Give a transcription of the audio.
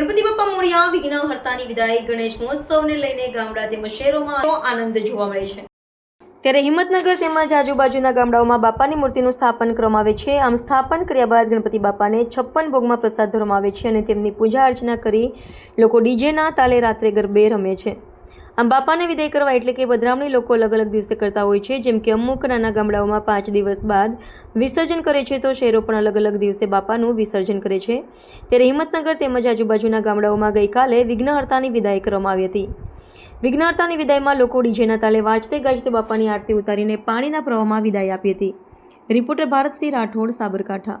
ત્યાં વિઘ્નહર્તાની વિદાય ગણેશ મહોત્સવને લઈને ગામડા તેમજ શહેરોમાં આનંદ જોવા મળે છે. ત્યારે હિંમતનગર તેમજ આજુબાજુના ગામડાઓમાં બાપાની મૂર્તિનું સ્થાપન કરવામાં આવે છે. આમ સ્થાપન કર્યા બાદ ગણપતિ બાપાને છપ્પન ભોગમાં પ્રસાદ ધરવામાં આવે છે અને તેમની પૂજા અર્ચના કરી લોકો ડીજેના તાલે રાત્રે ગરબે રમે છે. આમ બાપાને વિદાય કરવા એટલે કે બદરામણી લોકો અલગ અલગ દિવસે કરતા હોય છે, જેમ કે અમુક નાના ગામડાઓમાં પાંચ દિવસ બાદ વિસર્જન કરે છે, તો શહેરો પણ અલગ અલગ દિવસે બાપાનું વિસર્જન કરે છે. ત્યારે હિંમતનગર તેમજ આજુબાજુના ગામડાઓમાં ગઈકાલે વિઘ્નહર્તાની વિદાય કરવામાં આવી હતી. વિઘ્નહર્તાની વિદાયમાં લોકો ડીજેના તાલે વાંચતે ગાજતે બાપાની આરતી ઉતારીને પાણીના પ્રવાહમાં વિદાય આપી હતી. Reporter Bharatsinh Rathod, Sabarkantha.